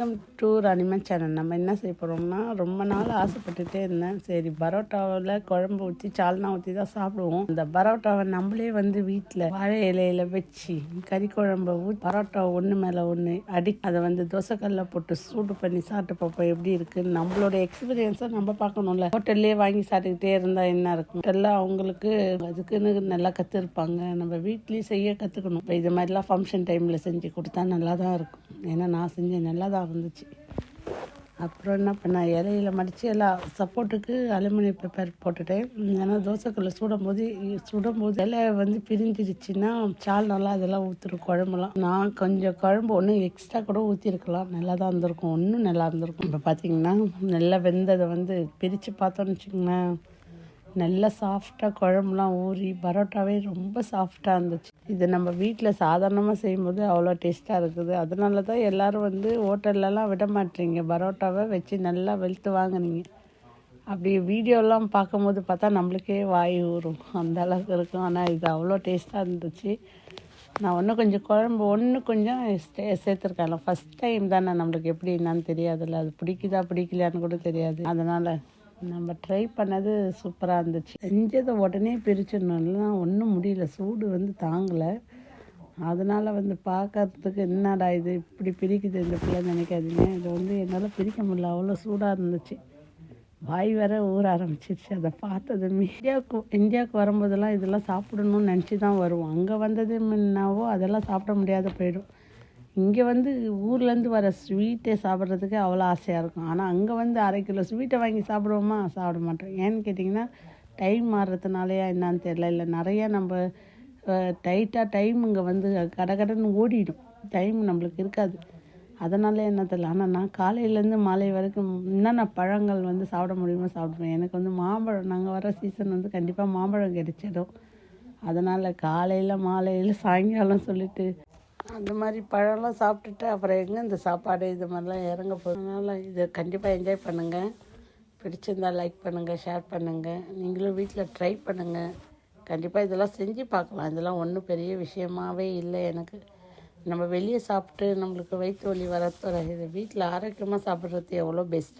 Welcome to ரனிமன் channel நம்ம என்ன செய்ய போகிறோம்னா ரொம்ப நாள் ஆசைப்பட்டுட்டே இருந்தேன். சரி பரோட்டாவில் குழம்பு ஊற்றி சால்னா ஊற்றி தான் சாப்பிடுவோம். இந்த பரோட்டாவை நம்மளே வந்து வீட்டில் வாழை இலையில வச்சு கறி குழம்பு ஊற்றி பரோட்டா ஒன்று மேலே ஒன்று அடி அதை வந்து தோசைக்கல்ல போட்டு சூடு பண்ணி சாப்பிட்டு பார்ப்போம் எப்படி இருக்குன்னு நம்மளோட எக்ஸ்பீரியன்ஸை நம்ம பார்க்கணும்ல. ஹோட்டல்லே வாங்கி சாப்பிட்டுக்கிட்டே இருந்தால் என்ன இருக்கும்? ஹோட்டலில் அவங்களுக்கு அதுக்குன்னு நல்லா கற்றுருப்பாங்க நம்ம வீட்லேயும் செய்ய கற்றுக்கணும் இப்போ இது மாதிரிலாம் ஃபங்க்ஷன் டைமில் செஞ்சு கொடுத்தா நல்லா தான் இருக்கும். ஏன்னா நான் செஞ்ச நல்லா தான் இருந்துச்சு. அப்புறம் என்ன பண்ணேன் இலையில மடித்து எல்லாம் சப்போர்ட்டுக்கு அலுமினியம் பேப்பர் போட்டுட்டேன். ஏன்னா தோசைக்கல்ல சுடும்போது சுடும்போது இலை வந்து பிரிஞ்சிருச்சுன்னா சால் நல்லா அதெல்லாம் ஊற்றிடும் குழம்புலாம். நான் கொஞ்சம் குழம்பு ஒன்று எக்ஸ்ட்ரா கூட ஊற்றிருக்கலாம் நல்லா தான் இருந்திருக்கும் ஒன்றும் நல்லா இருந்திருக்கும். இப்போ பார்த்தீங்கன்னா நல்லா வெந்ததை வந்து பிரித்து பார்த்தோன்னு வச்சுக்கோங்களேன். நல்ல சாஃப்டாக குழம்புலாம் ஊறி பரோட்டாவே ரொம்ப சாஃப்டாக இருந்துச்சு. இது நம்ம வீட்டில் சாதாரணமாக செய்யும்போது அவ்வளோ டேஸ்ட்டாக இருக்குது. அதனால தான் எல்லோரும் வந்து ஹோட்டல்லலாம் விட மாட்டீங்க. பரோட்டாவை வச்சு நல்லா வெளுத்து வாங்குனீங்க. அப்படி வீடியோலாம் பார்க்கும்போது பார்த்தா நம்மளுக்கே வாய் ஊறும். அந்த அளவுக்கு இருக்கும். ஆனால் இது அவ்வளோ டேஸ்ட்டாக இருந்துச்சு. நான் ஒன்றும் கொஞ்சம் குழம்பு ஒன்று கொஞ்சம் ஸ்டே சேர்த்துருக்கேன் ஃபஸ்ட் டைம் தானே நம்மளுக்கு எப்படி என்னன்னு தெரியாதுல்ல. அது பிடிக்குதா பிடிக்கலையான்னு கூட தெரியாது. அதனால் நம்ம ட்ரை பண்ணது சூப்பராக இருந்துச்சு. செஞ்சதை உடனே பிரிச்சிடணும்னா ஒன்றும் முடியல. சூடு வந்து தாங்கலை. அதனால் வந்து பார்க்கறதுக்கு என்னடா இது இப்படி பிரிக்குது இந்த பிள்ளை நினைக்காதீங்க. இது வந்து என்னால் பிரிக்க முடியல. அவ்வளோ சூடாக இருந்துச்சு. வாய் வேற ஊற ஆரம்பிச்சிருச்சு. அதை பார்த்ததுமே இந்தியாவுக்கு இந்தியாவுக்கு வரும்போதெல்லாம் இதெல்லாம் சாப்பிடணும்னு நினச்சி தான் வருவோம். அங்கே வந்தது முன்னாவோ அதெல்லாம் சாப்பிட முடியாத போயிடும். இங்கே வந்து ஊர்லேருந்து வர ஸ்வீட்டை சாப்பிட்றதுக்கு அவ்வளோ ஆசையாக இருக்கும். ஆனால் அங்கே வந்து அரை கிலோ ஸ்வீட்டை வாங்கி சாப்பிடுவோமா? சாப்பிட மாட்டோம். ஏன்னு கேட்டிங்கன்னா டைம் மாறுறதுனாலயா என்னன்னு தெரியல. இல்லை நிறையா நம்ம டைட்டாக டைம் இங்கே வந்து கட கடன்னு ஓடிடும். டைம் நம்மளுக்கு இருக்காது. அதனால என்ன தெரியல. ஆனால் நான் காலையிலேருந்து மாலை வரைக்கும் என்னென்ன பழங்கள் வந்து சாப்பிட முடியுமோ சாப்பிடுவேன். எனக்கு வந்து மாம்பழம் நாங்கள் வர சீசன் வந்து கண்டிப்பாக மாம்பழம் கிடைச்சிடும். அதனால் காலையில் மாலையில் சாயங்காலம் சொல்லிட்டு அந்த மாதிரி பழம்லாம் சாப்பிட்டுட்டு அப்புறம் எங்கே இந்த சாப்பாடு இது மாதிரிலாம் இறங்க போகிறதுனால இதை கண்டிப்பாக என்ஜாய் பண்ணுங்கள் பிடிச்சிருந்தா லைக் பண்ணுங்கள் ஷேர் பண்ணுங்கள் நீங்களும் வீட்டில் ட்ரை பண்ணுங்கள் கண்டிப்பாக இதெல்லாம் செஞ்சு பார்க்கலாம். இதெல்லாம் ஒன்றும் பெரிய விஷயமாவே இல்லை எனக்கு. நம்ம வெளியே சாப்பிட்டு நம்மளுக்கு வயிற்று வலி வர இது வீட்டில் ஆரோக்கியமாக சாப்பிட்றது எவ்வளோ பெஸ்ட்